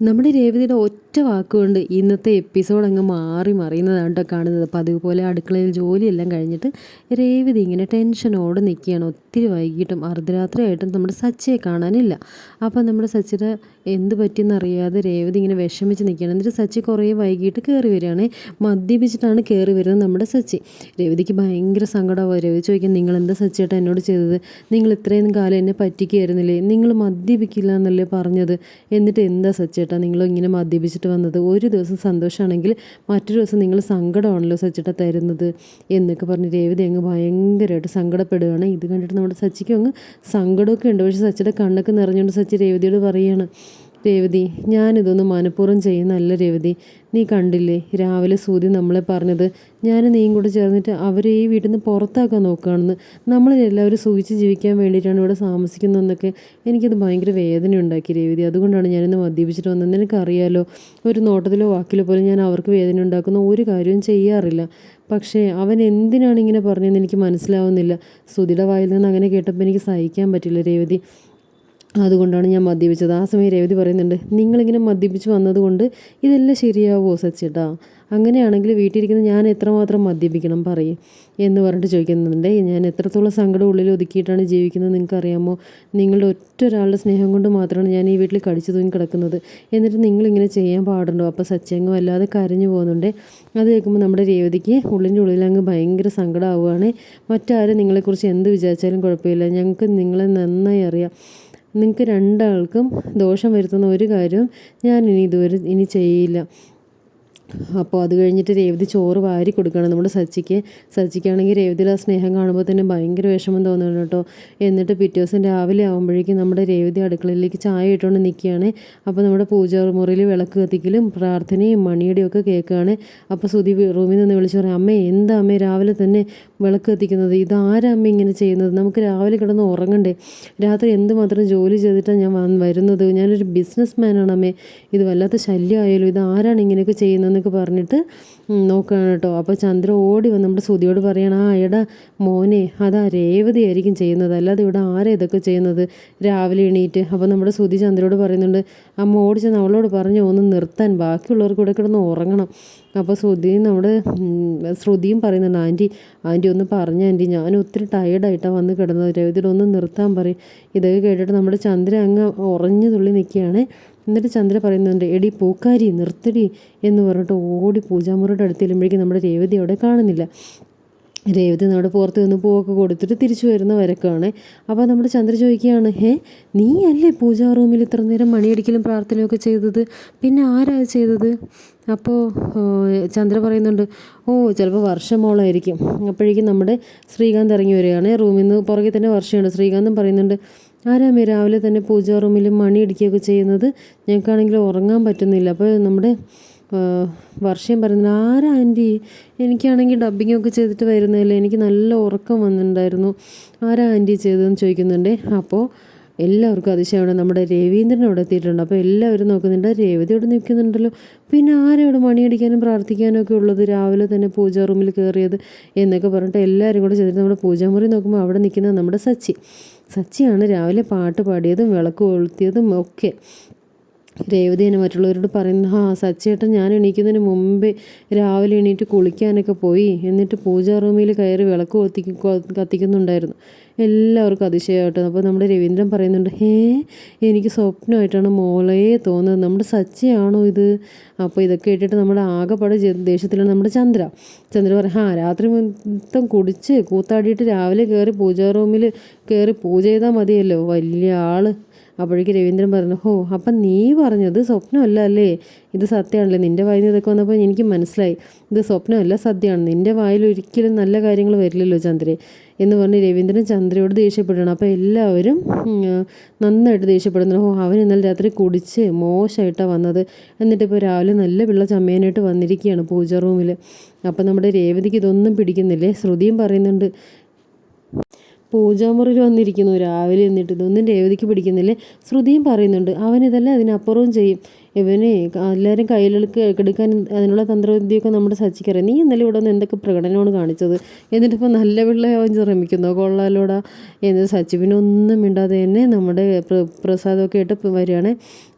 നമ്മുടെ രേവതിയുടെ ഒറ്റ വാക്കുകൊണ്ട് ഇന്നത്തെ എപ്പിസോഡ് അങ്ങ് മാറി മറിയുന്നതാണ് കേട്ടോ കാണുന്നത്. അപ്പോൾ അതുപോലെ അടുക്കളയിൽ ജോലിയെല്ലാം കഴിഞ്ഞിട്ട് രേവതി ഇങ്ങനെ ടെൻഷനോടെ നിൽക്കുകയാണ് ഒത്തിരി വൈകിട്ടും അർദ്ധരാത്രിയായിട്ടും നമ്മുടെ സച്ചിയെ കാണാനില്ല. അപ്പോൾ നമ്മുടെ സച്ചിയുടെ എന്ത് പറ്റിയെന്നറിയാതെ രേവതി ഇങ്ങനെ വിഷമിച്ച് നിൽക്കുകയാണ് എന്നിട്ട് സച്ചി കുറേ വൈകിട്ട് കയറി വരികയാണ്. മദ്യപിച്ചിട്ടാണ് കയറി വരുന്നത് നമ്മുടെ സച്ചി. രേവതിക്ക് ഭയങ്കര സങ്കടമാവും രേവതി ചോദിക്കും നിങ്ങൾ എന്താ സച്ചിയേട്ടാ എന്നോട് ചെയ്തത്? നിങ്ങൾ ഇത്രയും കാലം എന്നെ പറ്റിക്കുകയായിരുന്നില്ലേ? നിങ്ങൾ മദ്യപിക്കില്ല എന്നല്ലേ പറഞ്ഞത്? എന്നിട്ട് എന്താ സച്ചേട്ടാ നിങ്ങൾ ഇങ്ങനെ മദ്യപിച്ചിട്ട് വന്നത്. ഒരു ദിവസം സന്തോഷമാണെങ്കിൽ മറ്റൊരു ദിവസം നിങ്ങൾ സങ്കടമാണല്ലോ സച്ചേട്ട തരുന്നത് എന്നൊക്കെ പറഞ്ഞ് രേവതി അങ്ങ് ഭയങ്കരമായിട്ട് സങ്കടപ്പെടുകയാണ്. ഇത് കണ്ടിട്ട് നമ്മുടെ സച്ചിക്ക് അങ്ങ് സങ്കടമൊക്കെ ഉണ്ട്. പക്ഷേ സച്ചിയുടെ കണ്ണൊക്കെ നിറഞ്ഞുകൊണ്ട് സച്ചി രേവതിയോട് പറയുകയാണ് രേവതി ഞാനിതൊന്നും മനഃപൂർവം നല്ല രേവതി. നീ കണ്ടില്ലേ രാവിലെ സൂതി നമ്മളെ പറഞ്ഞത് ഞാൻ നീയും കൂടെ ചേർന്നിട്ട് അവരെ ഈ വീട്ടിൽ നിന്ന് പുറത്താക്കാൻ നോക്കുകയാണെന്ന്. നമ്മളെല്ലാവരും സൂചിച്ച് ജീവിക്കാൻ വേണ്ടിയിട്ടാണ് ഇവിടെ താമസിക്കുന്നതെന്നൊക്കെ എനിക്കത് ഭയങ്കര വേദന ഉണ്ടാക്കി രേവതി. അതുകൊണ്ടാണ് ഞാനിന്ന് മദ്യപിച്ചിട്ട് വന്നത്. നിനക്കറിയാലോ ഒരു നോട്ടത്തിലോ വാക്കിലോ പോലും ഞാൻ അവർക്ക് വേദന ഉണ്ടാക്കുന്ന ഒരു കാര്യവും ചെയ്യാറില്ല. പക്ഷേ അവൻ എന്തിനാണ് ഇങ്ങനെ പറഞ്ഞതെന്ന് എനിക്ക് മനസ്സിലാവുന്നില്ല. സുധിയുടെ വായിൽ നിന്ന് അങ്ങനെ കേട്ടപ്പോൾ എനിക്ക് സഹിക്കാൻ പറ്റില്ല രേവതി. അതുകൊണ്ടാണ് ഞാൻ മദ്യപിച്ചത്. ആ സമയം രേവതി പറയുന്നുണ്ട് നിങ്ങളിങ്ങനെ മദ്യപിച്ച് വന്നതുകൊണ്ട് ഇതെല്ലാം ശരിയാവുമോ സച്ചിട്ടാ? അങ്ങനെയാണെങ്കിൽ വീട്ടിലിരിക്കുന്ന ഞാൻ എത്രമാത്രം മദ്യപിക്കണം പറയും എന്ന് പറഞ്ഞിട്ട് ചോദിക്കുന്നുണ്ട്. ഞാൻ എത്രത്തോളം സങ്കടം ഉള്ളിൽ ഒതുക്കിയിട്ടാണ് ജീവിക്കുന്നത് നിങ്ങൾക്ക് അറിയാമോ നിങ്ങളുടെ ഒറ്റ ഒരാളുടെ സ്നേഹം കൊണ്ട് മാത്രമാണ് ഞാൻ ഈ വീട്ടിൽ കടിച്ചു തൂങ്ങി കിടക്കുന്നത്. എന്നിട്ട് നിങ്ങളിങ്ങനെ ചെയ്യാൻ പാടുണ്ടോ? അപ്പോൾ സച്ചങ്ങ് വല്ലാതെ കരഞ്ഞു പോകുന്നുണ്ട്. അത് കേൾക്കുമ്പോൾ നമ്മുടെ രേവതിക്ക് ഉള്ളിന്റെ ഉള്ളിൽ അങ്ങ് ഭയങ്കര സങ്കടമാവുകയാണ്. മറ്റാരും നിങ്ങളെക്കുറിച്ച് എന്ത് വിചാരിച്ചാലും കുഴപ്പമില്ല. ഞങ്ങൾക്ക് നിങ്ങളെ നന്നായി അറിയാം. നിങ്ങൾക്ക് രണ്ടാൾക്കും ദോഷം വരുത്തുന്ന ഒരു കാര്യവും ഞാൻ ഇനി ഇതുവരെ ഇനി ചെയ്യില്ല. അപ്പോൾ അത് കഴിഞ്ഞിട്ട് രേവതി ചോറ് വാരി കൊടുക്കുകയാണ്. നമ്മുടെ സച്ചിക്ക് സച്ചിക്കാണെങ്കിൽ രേവതിയുടെ ആ സ്നേഹം കാണുമ്പോൾ തന്നെ ഭയങ്കര വിഷമം തോന്നുന്നു കേട്ടോ. എന്നിട്ട് പിറ്റേ ദിവസം രാവിലെ ആകുമ്പോഴേക്കും നമ്മുടെ രേവതി അടുക്കളയിലേക്ക് ചായ ഇട്ടുകൊണ്ട് നിൽക്കുകയാണ്. അപ്പോൾ നമ്മുടെ പൂജാ മുറിയിൽ വിളക്ക് കത്തിക്കലും പ്രാർത്ഥനയും മണിയുടെയും ഒക്കെ കേൾക്കുകയാണ്. അപ്പോൾ സുധി റൂമിൽ നിന്ന് വിളിച്ചു പറയും അമ്മേ എന്താ അമ്മേ രാവിലെ തന്നെ വിളക്ക് കത്തിക്കുന്നത്? ഇതാരാ അമ്മ ഇങ്ങനെ ചെയ്യുന്നത്? നമുക്ക് രാവിലെ കിടന്ന് ഉറങ്ങണ്ടേ? രാത്രി എന്തുമാത്രം ജോലി ചെയ്തിട്ടാണ് ഞാൻ വരുന്നത്? ഞാനൊരു ബിസിനസ് മാനാണ് അമ്മേ. ഇത് വല്ലാത്ത ശല്യമായാലും? ഇത് ആരാണ് ഇങ്ങനെയൊക്കെ ചെയ്യുന്നതെന്നൊക്കെ പറഞ്ഞിട്ട് നോക്കുകയാണ് കേട്ടോ. അപ്പോൾ ചന്ദ്ര ഓടി വന്ന് നമ്മുടെ സുതിയോട് പറയണം ആ എടാ മോനെ അതാ രേവതി ആയിരിക്കും ചെയ്യുന്നത്. അല്ലാതെ ഇവിടെ ആരാ ഇതൊക്കെ ചെയ്യുന്നത്? രാവിലെ എണീറ്റ്. അപ്പോൾ നമ്മുടെ സുതി ചന്ദ്രയോട് പറയുന്നുണ്ട് അമ്മ ഓടിച്ചെന്ന് അവളോട് പറഞ്ഞു ഒന്ന് നിർത്താൻ ബാക്കിയുള്ളവർക്ക് ഇവിടെ കിടന്ന് ഉറങ്ങണം. അപ്പോൾ ശ്രുതി നമ്മുടെ ശ്രുതിയും പറയുന്നുണ്ട് ആന്റി ആന്റി ഒന്ന് പറഞ്ഞ ആന്റി ഞാൻ ഒത്തിരി ടയേർഡായിട്ടാണ് വന്ന് കിടന്നത്. രവിതിയുടെ ഒന്ന് നിർത്താൻ പറയും. ഇതൊക്കെ കേട്ടിട്ട് നമ്മുടെ ചന്ദ്ര അങ്ങ് ഉറഞ്ഞു തുള്ളി നിൽക്കുകയാണ്. എന്നിട്ട് ചന്ദ്ര പറയുന്നുണ്ട് എടി പൂക്കാരി നിർത്തടി എന്ന് പറഞ്ഞിട്ട് ഓടി പൂജാമുറിയുടെ അടുത്ത് ചെല്ലുമ്പോഴേക്കും നമ്മുടെ രേവതി അവിടെ കാണുന്നില്ല. രേവതി നമ്മുടെ പുറത്ത് നിന്ന് പൂവൊക്കെ കൊടുത്തിട്ട് തിരിച്ചു വരുന്ന വരക്കാണ്. അപ്പോൾ നമ്മുടെ ചന്ദ്ര ചോദിക്കുകയാണ് ഹേ നീ അല്ലേ പൂജാ റൂമിൽ ഇത്ര നേരം മണിയടിക്കലും പ്രാർത്ഥനയൊക്കെ ചെയ്തത്? പിന്നെ ആരാ ചെയ്തത്? അപ്പോൾ ചന്ദ്ര പറയുന്നുണ്ട് ഓ ചിലപ്പോൾ വർഷമോളായിരിക്കും. അപ്പോഴേക്കും നമ്മുടെ ശ്രീകാന്ത് ഇറങ്ങി വരികയാണ്. റൂമിൽ നിന്ന് പുറകെ തന്നെ വർഷമുണ്ട് ശ്രീകാന്തും പറയുന്നുണ്ട് ആരാമേ? രാവിലെ തന്നെ പൂജാ റൂമിൽ മണി അടിക്കുകയൊക്കെ ചെയ്യുന്നത് ഞങ്ങൾക്കാണെങ്കിൽ ഉറങ്ങാൻ പറ്റുന്നില്ല. അപ്പോൾ നമ്മുടെ വർഷം പറയുന്നത് ആരാ ആന്റി? എനിക്കാണെങ്കിൽ ഡബ്ബിംഗ് ഒക്കെ ചെയ്തിട്ട് വരുന്നതല്ലേ? എനിക്ക് നല്ല ഉറക്കം വന്നിട്ടുണ്ടായിരുന്നു. ആരാ ആന്റി ചെയ്തതെന്ന് ചോദിക്കുന്നുണ്ട്. അപ്പോൾ എല്ലാവർക്കും അതിശയമാണ്. നമ്മുടെ രവീന്ദ്രൻ അവിടെ എത്തിയിട്ടുണ്ട്. അപ്പോൾ എല്ലാവരും നോക്കുന്നുണ്ട്. രേവതി അവിടെ നിൽക്കുന്നുണ്ടല്ലോ. പിന്നെ ആരവിടെ മണിയടിക്കാനും പ്രാർത്ഥിക്കാനും ഒക്കെ ഉള്ളത്? രാവിലെ തന്നെ പൂജാ റൂമിൽ കയറിയത് എന്നൊക്കെ പറഞ്ഞിട്ട് എല്ലാവരും കൂടെ ചെന്നിട്ട് നമ്മുടെ പൂജാമുറി നോക്കുമ്പോൾ അവിടെ നിൽക്കുന്നത് നമ്മുടെ സച്ചി. സച്ചിയാണ് രാവിലെ പാട്ട് പാടിയതും വിളക്ക് കൊളുത്തിയതും ഒക്കെ. രേവതിനെ മറ്റുള്ളവരോട് പറയുന്നു ആ സച്ചേട്ടൻ ഞാൻ എണീക്കുന്നതിന് മുമ്പേ രാവിലെ എണീറ്റ് കുളിക്കാനൊക്കെ പോയി. എന്നിട്ട് പൂജാ റൂമിൽ കയറി വിളക്ക് കൊത്തി കത്തിക്കുന്നുണ്ടായിരുന്നു. എല്ലാവർക്കും അതിശയമായിട്ട്. അപ്പോൾ നമ്മുടെ രവീന്ദ്രൻ പറയുന്നുണ്ട് ഹേ എനിക്ക് സ്വപ്നമായിട്ടാണ് മോളെ തോന്നുന്നത്. നമ്മുടെ സച്ചയാണോ ഇത്? അപ്പോൾ ഇതൊക്കെ ഇട്ടിട്ട് നമ്മുടെ ആകെപ്പാട് ദേഷ്യത്തിലാണ് നമ്മുടെ ചന്ദ്ര. ചന്ദ്ര പറയും ആ രാത്രി മൊത്തം കുടിച്ച് കൂത്താടിയിട്ട് രാവിലെ കയറി പൂജാ റൂമിൽ കയറി പൂജ ചെയ്താൽ മതിയല്ലോ. വലിയ ആൾ. അപ്പോഴേക്ക് രവീന്ദ്രൻ പറഞ്ഞു ഹോ അപ്പം നീ പറഞ്ഞത് സ്വപ്നമല്ല അല്ലേ? ഇത് സത്യമാണല്ലേ? നിന്റെ വായിൽ നിന്ന് ഇതൊക്കെ വന്നപ്പോൾ എനിക്ക് മനസ്സിലായി. ഇത് സ്വപ്നമല്ല സത്യമാണ്. നിന്റെ വായിൽ ഒരിക്കലും നല്ല കാര്യങ്ങൾ വരില്ലല്ലോ ചന്ദ്രേ. എന്ന് പറഞ്ഞ് രവീന്ദ്രൻ ചന്ദ്രയോട് ദേഷ്യപ്പെടുകയാണ്. അപ്പോൾ എല്ലാവരും നന്നായിട്ട് ദേഷ്യപ്പെടുന്നു ഓ അവൻ ഇന്നലെ രാത്രി കുടിച്ച് മോശമായിട്ടാണ് വന്നത്. എന്നിട്ട് ഇപ്പോൾ രാവിലെ നല്ല പിള്ള ചമ്മേനായിട്ട് വന്നിരിക്കുകയാണ് പൂജ റൂമിൽ അപ്പോൾ നമ്മുടെ രേവതിക്ക് ഇതൊന്നും പിടിക്കുന്നില്ലേ? ശ്രുതിയും പറയുന്നുണ്ട് പൂജാമുറിയിൽ വന്നിരിക്കുന്നു. രാവിലെ എന്നിട്ട് ഇതൊന്നും രേവതിക്ക് പിടിക്കുന്നില്ലേ. ശ്രുതിയും പറയുന്നുണ്ട് അവൻ ഇതല്ല അതിനപ്പുറവും ചെയ്യും. ഇവന് എല്ലാവരും കയ്യിലെടുക്ക് എടുക്കാൻ അതിനുള്ള തന്ത്രവിദ്യയൊക്കെ നമ്മുടെ സച്ചിക്കറിയാം. നീ ഇന്നലെ ഇവിടെ നിന്ന് എന്തൊക്കെ പ്രകടനമാണ് കാണിച്ചത്? എന്നിട്ടിപ്പോൾ നല്ല പിള്ളയാവാൻ ശ്രമിക്കുന്നു? കൊള്ളാലോടാ. എന്നിട്ട് സച്ചി പിന്നെ ഒന്നും മിണ്ടാതെ തന്നെ നമ്മുടെ പ്ര- പ്രസാദമൊക്കെ ഇട്ട് വരികയാണ്.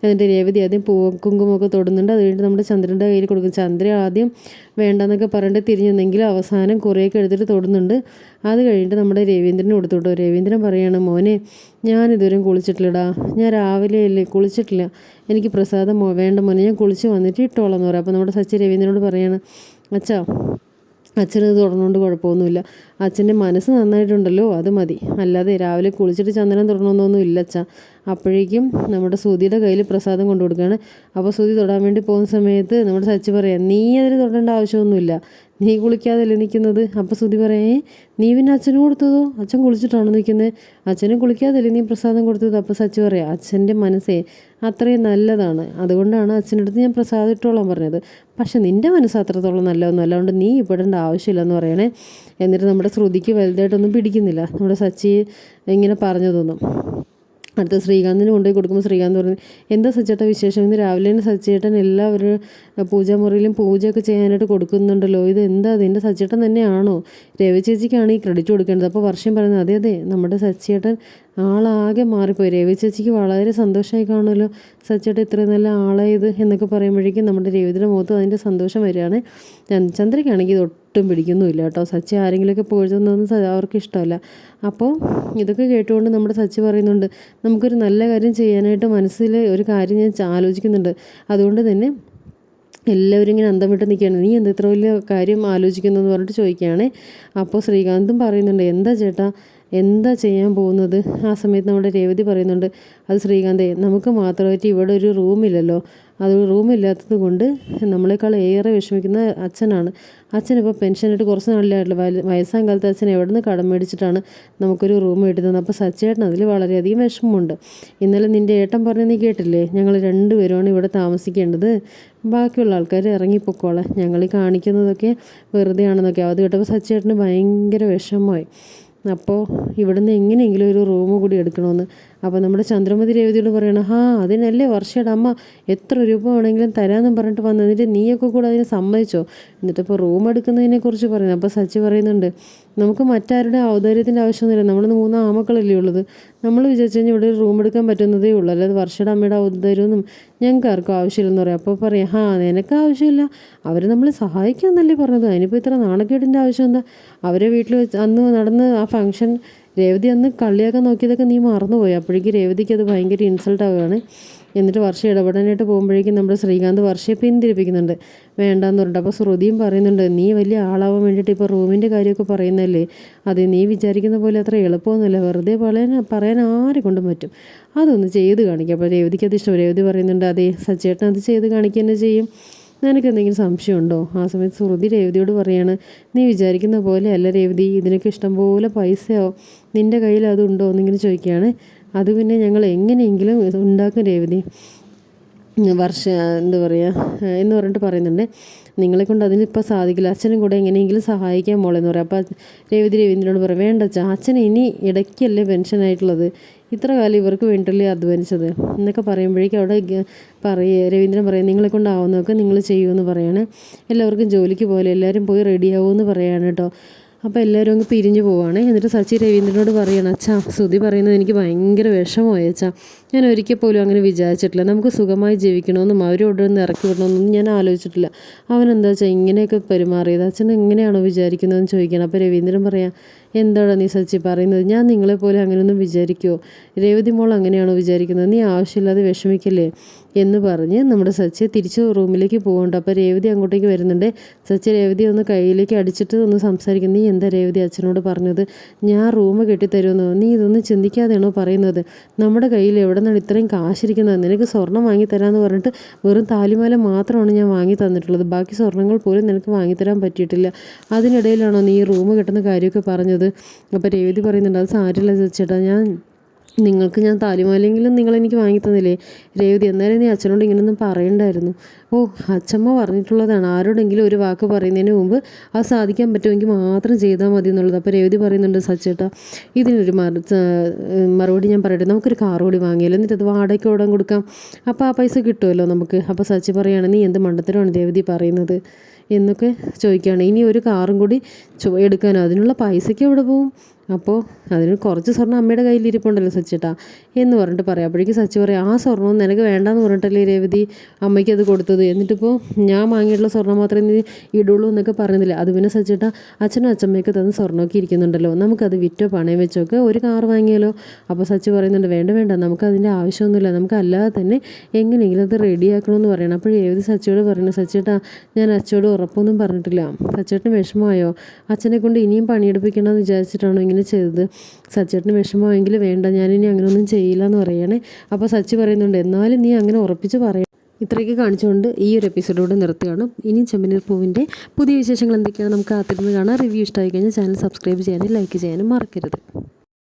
എന്നിട്ട് രേവതി ആദ്യം പൂ കുങ്കുമൊക്കെ തൊടുന്നുണ്ട്. അത് കഴിഞ്ഞിട്ട് നമ്മുടെ ചന്ദ്രന്റെ കയ്യിൽ കൊടുക്കും. ചന്ദ്രൻ ആദ്യം വേണ്ടെന്നൊക്കെ പറഞ്ഞിട്ട് തിരിഞ്ഞെന്നെങ്കിലും അവസാനം കുറേയൊക്കെ എടുത്തിട്ട് തൊടുന്നുണ്ട്. അത് കഴിഞ്ഞിട്ട് നമ്മുടെ രവീന്ദ്രനെ കൊടുത്തു കേട്ടോ. രവീന്ദ്രൻ പറയാണ് മോനെ ഞാനിതുവരെയും കുളിച്ചിട്ടില്ലടാ. ഞാൻ രാവിലെ അല്ലേ കുളിച്ചിട്ടില്ല. എനിക്ക് പ്രസാദം വേണ്ട മോനെ ഞാൻ കുളിച്ച് വന്നിട്ട് ഇട്ടോളാം എന്ന് പറയാം. അപ്പോൾ നമ്മുടെ സച്ചി രവീന്ദ്രനോട് പറയാണ് അച്ഛാ അച്ഛനത് തുടർന്നുകൊണ്ട് കുഴപ്പമൊന്നുമില്ല. അച്ഛന്റെ മനസ്സ് നന്നായിട്ടുണ്ടല്ലോ അത് മതി. അല്ലാതെ രാവിലെ കുളിച്ചിട്ട് ചന്ദനം തൊടണമെന്നൊന്നും ഇല്ല അച്ഛാ. അപ്പോഴേക്കും നമ്മുടെ സുതിയുടെ കയ്യിൽ പ്രസാദം കൊണ്ടു കൊടുക്കുകയാണ് അപ്പോൾ സുതി തൊടാൻ വേണ്ടി പോകുന്ന സമയത്ത് നമ്മുടെ സച്ചി പറയാം നീ അതിൽ തൊടേണ്ട ആവശ്യമൊന്നുമില്ല. നീ കുളിക്കാതല്ലേ നിൽക്കുന്നത് അപ്പം ശ്രുതി പറയേ നീ പിന്നെ അച്ഛനും കൊടുത്തതോ? അച്ഛൻ കുളിച്ചിട്ടാണ് നിൽക്കുന്നത് അച്ഛനും കുളിക്കാതല്ലേ നീ പ്രസാദം കൊടുത്തത്? അപ്പോൾ സച്ചി പറയാം അച്ഛന്റെ മനസ്സേ അത്രയും നല്ലതാണ്. അതുകൊണ്ടാണ് അച്ഛന്റെ അടുത്ത് ഞാൻ പ്രസാദം ഇട്ടോളാൻ പറഞ്ഞത്. പക്ഷെ നിന്റെ മനസ്സ് അത്രത്തോളം നല്ലതൊന്നും അല്ലാണ്ട് നീ ഇപ്പെടേണ്ട ആവശ്യമില്ലെന്ന് പറയണേ. എന്നിട്ട് നമ്മുടെ ശ്രുതിക്ക് വലുതായിട്ടൊന്നും പിടിക്കുന്നില്ല. നമ്മുടെ സച്ചി ഇങ്ങനെ പറഞ്ഞതൊന്നും. അടുത്ത ശ്രീകാന്തിന് കൊണ്ടുപോയി കൊടുക്കുമ്പോൾ ശ്രീകാന്ത് പറഞ്ഞു എന്താ സച്ചേട്ട വിശേഷം? ഇന്ന് രാവിലെ തന്നെ സച്ചേട്ടൻ എല്ലാവരും പൂജാമുറിയിലും പൂജയൊക്കെ ചെയ്യാനായിട്ട് കൊടുക്കുന്നുണ്ടല്ലോ. ഇത് എന്താ? അതിന്റെ സച്ചേട്ടൻ തന്നെയാണോ? രവി ചേച്ചിക്കാണ് ഈ ക്രെഡിറ്റ് കൊടുക്കേണ്ടത്. അപ്പോൾ വർഷം പറയുന്നത് അതെ അതെ നമ്മുടെ സച്ചേട്ടൻ ആളാകെ മാറിപ്പോയി. രവി ചേച്ചിക്ക് വളരെ സന്തോഷമായി കാണുമല്ലോ. സച്ചേട്ട ഇത്ര നല്ല ആളായത് എന്നൊക്കെ പറയുമ്പോഴേക്കും നമ്മുടെ രവിയുടെ മുഖത്ത് അതിന്റെ സന്തോഷം വരികയാണ്. ചന്ദ്- ചന്ദ്രയ്ക്കാണെങ്കിൽ ഒട്ടും പിടിക്കുന്നുമില്ല കേട്ടോ. സച്ചി ആരെങ്കിലുമൊക്കെ സ- അവർക്ക് ഇഷ്ടമല്ല. അപ്പോൾ ഇതൊക്കെ കേട്ടുകൊണ്ട് നമ്മുടെ സച്ചി പറയുന്നുണ്ട് നമുക്കൊരു നല്ല കാര്യം ചെയ്യാനായിട്ട് മനസ്സിൽ ഒരു കാര്യം ഞാൻ ആലോചിക്കുന്നുണ്ട്. അതുകൊണ്ട് തന്നെ എല്ലാവരും ഇങ്ങനെ അന്തം വിട്ട് നിൽക്കുകയാണ്. നീ എന്താ ഇത്ര വലിയ കാര്യം ആലോചിക്കുന്നതെന്ന് പറഞ്ഞിട്ട് ചോദിക്കുകയാണ്. അപ്പോൾ ശ്രീകാന്തും പറയുന്നുണ്ട് എന്താ ചേട്ടാ എന്താ ചെയ്യാൻ പോകുന്നത്? ആ സമയത്ത് നമ്മുടെ രേവതി പറയുന്നുണ്ട് അത് ശ്രീകാന്തേ നമുക്ക് മാത്രമായിട്ട് ഇവിടെ ഒരു റൂമില്ലല്ലോ. അത് റൂമില്ലാത്തത് കൊണ്ട് നമ്മളെക്കാൾ ഏറെ വിഷമിക്കുന്ന അച്ഛനാണ്. അച്ഛനിപ്പോൾ പെൻഷനായിട്ട് കുറച്ച് നാളിലായിട്ടുള്ള. വയസ്സാം കാലത്ത് അച്ഛൻ എവിടെ നിന്ന് കടം മേടിച്ചിട്ടാണ് നമുക്കൊരു റൂം കിട്ടുന്നത് അപ്പോൾ സച്ചേട്ടൻ അതിൽ വളരെയധികം വിഷമമുണ്ട്. ഇന്നലെ നിന്റെ ഏട്ടൻ പറഞ്ഞ നീ കേട്ടില്ലേ? ഞങ്ങൾ രണ്ടുപേരുമാണ് ഇവിടെ താമസിക്കേണ്ടത്. ബാക്കിയുള്ള ആൾക്കാർ ഇറങ്ങിപ്പോക്കോളെ. ഞങ്ങൾ കാണിക്കുന്നതൊക്കെ വെറുതെയാണെന്നൊക്കെ. അത് കേട്ടപ്പോൾ സച്ചേട്ടന് ഭയങ്കര വിഷമമായി. അപ്പോൾ ഇവിടുന്ന് എങ്ങനെയെങ്കിലും ഒരു റൂം കൂടി എടുക്കണമെന്ന് അപ്പോൾ നമ്മുടെ ചന്ദ്രമതി രേവതിയോട് പറയണം ഹാ അതിനല്ലേ വർഷയുടെ അമ്മ എത്ര രൂപ വേണമെങ്കിലും തരാമെന്നും പറഞ്ഞിട്ട് വന്നു എന്നിട്ട് നീയൊക്കെ കൂടെ അതിന് സമ്മതിച്ചോ? എന്നിട്ടിപ്പോൾ റൂം എടുക്കുന്നതിനെ കുറിച്ച് പറയുന്നത് അപ്പോൾ സച്ചി പറയുന്നുണ്ട് നമുക്ക് മറ്റാരുടെ ഔദാര്യത്തിന്റെ ആവശ്യമൊന്നുമില്ല. നമ്മളിന്ന് മൂന്ന് ആമക്കളല്ലേ ഉള്ളത്. നമ്മൾ വിചാരിച്ചു കഴിഞ്ഞാൽ ഇവിടെ റൂം എടുക്കാൻ പറ്റുന്നതേ ഉള്ളൂ. അല്ലാതെ വർഷയുടെ അമ്മയുടെ ഔദാര്യമൊന്നും ഞങ്ങൾക്ക് ആർക്കും ആവശ്യമില്ലെന്ന് പറയാം. അപ്പോൾ പറയാം ഹാ നിനക്ക് ആവശ്യമില്ല. അവർ നമ്മളെ സഹായിക്കാമെന്നല്ലേ പറഞ്ഞത്. അതിനിപ്പോൾ ഇത്ര നാണക്കേടിന്റെ ആവശ്യം എന്താ? അവരെ വീട്ടിൽ വെച്ച് അന്ന് നടന്ന് ആ ഫംഗ്ഷൻ രേവതി അന്ന് കളിയാക്കാൻ നോക്കിയതൊക്കെ നീ മറന്നുപോയി. അപ്പോഴേക്കും രേവതിക്ക് അത് ഭയങ്കര ഇൻസൾട്ട് ആവുകയാണ്. എന്നിട്ട് വർഷ ഇടപെടാനായിട്ട് പോകുമ്പോഴേക്കും നമ്മുടെ ശ്രീകാന്ത് വർഷയെ പിന്തിരിപ്പിക്കുന്നുണ്ട്. വേണ്ടാന്ന് പറഞ്ഞിട്ട്. അപ്പോൾ ശ്രുതിയും പറയുന്നുണ്ട് നീ വലിയ ആളാവാൻ വേണ്ടിയിട്ട് ഇപ്പോൾ റൂമിന്റെ കാര്യമൊക്കെ പറയുന്നല്ലേ അത് നീ വിചാരിക്കുന്ന പോലെ അത്ര എളുപ്പമൊന്നുമില്ല. വെറുതെ പറയാൻ പറയാൻ ആരെ കൊണ്ടും പറ്റും. അതൊന്ന് ചെയ്ത് കാണിക്കുക അപ്പോൾ രേവതിക്ക് അത് ഇഷ്ടം. രേവതി പറയുന്നുണ്ട് അതെ സച്ചേട്ടൻ അത് ചെയ്ത് കാണിക്കുക തന്നെ ചെയ്യും. നിനക്ക് എന്തെങ്കിലും സംശയമുണ്ടോ? ആ സമയത്ത് ശ്രുതി രേവതിയോട് പറയാണ് നീ വിചാരിക്കുന്ന പോലെ അല്ല രേവതി ഇതിനൊക്കെ ഇഷ്ടംപോലെ പൈസയോ നിന്റെ കയ്യിൽ അതുണ്ടോ? എന്നിങ്ങനെ ചോദിക്കുകയാണ്. അത് പിന്നെ ഞങ്ങൾ എങ്ങനെയെങ്കിലും ഉണ്ടാക്കും രേവതി. വർഷ എന്താ പറയുക എന്ന് പറഞ്ഞിട്ട് പറയുന്നുണ്ട്. നിങ്ങളെ കൊണ്ട് അതിനിപ്പോൾ സാധിക്കില്ല. അച്ഛനും കൂടെ എങ്ങനെയെങ്കിലും സഹായിക്കാൻ മോളെന്ന് പറയാം. അപ്പോൾ രേവതി രവീന്ദ്രനോട് പറയാം വേണ്ട അച്ഛാ അച്ഛൻ ഇനി ഇടയ്ക്കല്ലേ പെൻഷനായിട്ടുള്ളത് ഇത്ര കാലം ഇവർക്ക് വേണ്ടിയല്ലേ അധ്വാനിച്ചത്. എന്നൊക്കെ പറയുമ്പോഴേക്കും അവിടെ പറയുക രവീന്ദ്രൻ പറയും നിങ്ങളെ കൊണ്ടാവുന്നതൊക്കെ നിങ്ങൾ ചെയ്യുമെന്ന് പറയാണ്. എല്ലാവർക്കും ജോലിക്ക് പോലെ എല്ലാവരും പോയി റെഡിയാവുമെന്ന് പറയാണ് കേട്ടോ. അപ്പോൾ എല്ലാവരും അങ്ങ് പിരിഞ്ഞു പോവാണ്. എന്നിട്ട് സച്ചി രവീന്ദ്രനോട് പറയണം അച്ഛാ ശ്രുതി പറയുന്നത് എനിക്ക് ഭയങ്കര വിഷമമായി അച്ഛാ. ഞാൻ ഒരിക്കൽ പോലും അങ്ങനെ വിചാരിച്ചിട്ടില്ല. നമുക്ക് സുഖമായി ജീവിക്കണമെന്നും അവരോട് നിന്ന് ഇറക്കി വിടണമെന്നൊന്നും ഞാൻ ആലോചിച്ചിട്ടില്ല. അവൻ എന്താ വെച്ചാൽ ഇങ്ങനെയൊക്കെ പെരുമാറിയത്? അച്ഛൻ എങ്ങനെയാണോ വിചാരിക്കുന്നതെന്ന് ചോദിക്കണം അപ്പോൾ രവീന്ദ്രൻ പറയാം എന്താണ് നീ സച്ചി പറയുന്നത്? ഞാൻ നിങ്ങളെപ്പോലെ അങ്ങനെയൊന്നും വിചാരിക്കുമോ രേവതി മോൾ അങ്ങനെയാണോ വിചാരിക്കുന്നത്? നീ ആവശ്യമില്ലാതെ വിഷമിക്കല്ലേ? എന്ന് പറഞ്ഞ് നമ്മുടെ സച്ചി തിരിച്ച് റൂമിലേക്ക് പോകുന്നുണ്ട് അപ്പോൾ രേവതി അങ്ങോട്ടേക്ക് വരുന്നുണ്ട്. സച്ചി രേവതി ഒന്ന് കയ്യിലേക്ക് അടിച്ചിട്ട് ഒന്ന് സംസാരിക്കും. നീ എന്താ രേവതി അച്ഛനോട് പറഞ്ഞത്? ഞാൻ റൂം കെട്ടിത്തരുമെന്നോ? നീ ഇതൊന്നും ചിന്തിക്കാതെയാണോ പറയുന്നത്? നമ്മുടെ കയ്യിൽ എവിടെ നിന്നാണ് ഇത്രയും കാശിരിക്കുന്നത് നിനക്ക് സ്വർണം വാങ്ങി തരാമെന്ന് പറഞ്ഞിട്ട് വെറും താലിമാല മാത്രമാണ് ഞാൻ വാങ്ങി തന്നിട്ടുള്ളത്. ബാക്കി സ്വർണങ്ങൾ പോലും നിനക്ക് വാങ്ങിത്തരാൻ പറ്റിയിട്ടില്ല. അതിനിടയിലാണോ നീ റൂം കെട്ടുന്ന കാര്യമൊക്കെ പറഞ്ഞത്? അപ്പോൾ രേവതി പറയുന്നുണ്ട് അത് സാരില്ല ചേച്ചേട്ടാ ഞാൻ നിങ്ങൾക്ക് ഞാൻ താലിമാലെങ്കിലും നിങ്ങൾ എനിക്ക് വാങ്ങി തന്നില്ലേ? രേവതി എന്നാലും നീ അച്ഛനോട് ഇങ്ങനെയൊന്നും പറയണ്ടായിരുന്നു. ഓ അച്ഛമ്മ പറഞ്ഞിട്ടുള്ളതാണ് ആരോടെങ്കിലും ഒരു വാക്ക് പറയുന്നതിന് മുമ്പ് അത് സാധിക്കാൻ പറ്റുമെങ്കിൽ മാത്രം ചെയ്താൽ മതി എന്നുള്ളത്. അപ്പോൾ രേവതി പറയുന്നുണ്ട് സച്ചേട്ടാ ഇതിനൊരു മറു മറുപടി ഞാൻ പറയട്ടെ നമുക്കൊരു കാർ കൂടി വാങ്ങിയാലോ? എന്നിട്ട് അത് വാടകയ്ക്ക് ഓടാൻ കൊടുക്കാം അപ്പോൾ ആ പൈസ കിട്ടുമല്ലോ നമുക്ക്? അപ്പോൾ സച്ചി പറയുകയാണ് നീ എന്ത് മണ്ടത്തരമാണ് രേവതി പറയുന്നത്? എന്നൊക്കെ ചോദിക്കുകയാണ്. ഇനി ഒരു കാറും കൂടി എടുക്കാനോ അതിനുള്ള പൈസയ്ക്ക് എവിടെ പോവും അപ്പോൾ അതിന് കുറച്ച് സ്വർണം അമ്മയുടെ കയ്യിലിരിപ്പുണ്ടല്ലോ സച്ചിട്ടാ എന്ന് പറഞ്ഞിട്ട് പറയാം. അപ്പോഴേക്കും സച്ചി പറയാം ആ സ്വർണം നിനക്ക് വേണ്ടാന്ന് പറഞ്ഞിട്ടല്ലേ രേവതി അമ്മയ്ക്ക് അത് കൊടുത്തത്? എന്നിട്ടിപ്പോൾ ഞാൻ വാങ്ങിയിട്ടുള്ള സ്വർണം മാത്രമേ നീ ഇടുള്ളൂ എന്നൊക്കെ പറയുന്നില്ല. അത് പിന്നെ സച്ചിട്ടാ അച്ഛനും അച്ഛമ്മയൊക്കെ തന്ന സ്വർണമൊക്കെ ഇരിക്കുന്നുണ്ടല്ലോ. നമുക്കത് വിറ്റോ പണയം വെച്ചൊക്കെ ഒരു കാർ വാങ്ങിയാലോ? അപ്പോൾ സച്ചി പറയുന്നുണ്ട് വേണ്ട വേണ്ട നമുക്ക് അതിന്റെ ആവശ്യമൊന്നുമില്ല. നമുക്ക് അല്ലാതെ തന്നെ എങ്ങനെയെങ്കിലും അത് റെഡിയാക്കണമെന്ന് പറയണം. അപ്പോൾ രേവതി സച്ചിയോട് പറയുന്നു സച്ചിയേട്ടാ ഞാൻ അച്ഛനോട് ഉറപ്പൊന്നും പറഞ്ഞിട്ടില്ല. സച്ചേട്ടന് വിഷമമായോ? അച്ഛനെ കൊണ്ട് ഇനിയും പണിയെടുപ്പിക്കണമെന്ന് വിചാരിച്ചിട്ടാണോ ഇങ്ങനെ ചെയ്തത്. സച്ചേട്ടന് വിഷമമായെങ്കിൽ വേണ്ട ഞാനിനി അങ്ങനെയൊന്നും ചെയ്യില്ല എന്ന് പറയണേ. അപ്പോൾ സച്ചി പറയുന്നുണ്ട് എന്നാലും നീ അങ്ങനെ ഉറപ്പിച്ച് പറയണം ഇത്രയൊക്കെ കാണിച്ചുകൊണ്ട് ഈ ഒരു എപ്പിസോഡോട് നിർത്തുകയാണ്. ഇനി ചെമ്പനീർ പൂവിന്റെ പുതിയ വിശേഷങ്ങൾ എന്തൊക്കെയാണ് നമുക്ക് കാത്തിരുന്ന് കാണാം. റിവ്യൂ ഇഷ്ടമായി കഴിഞ്ഞാൽ ചാനൽ സബ്സ്ക്രൈബ് ചെയ്യാനും ലൈക്ക് ചെയ്യാനും മറക്കരുത്.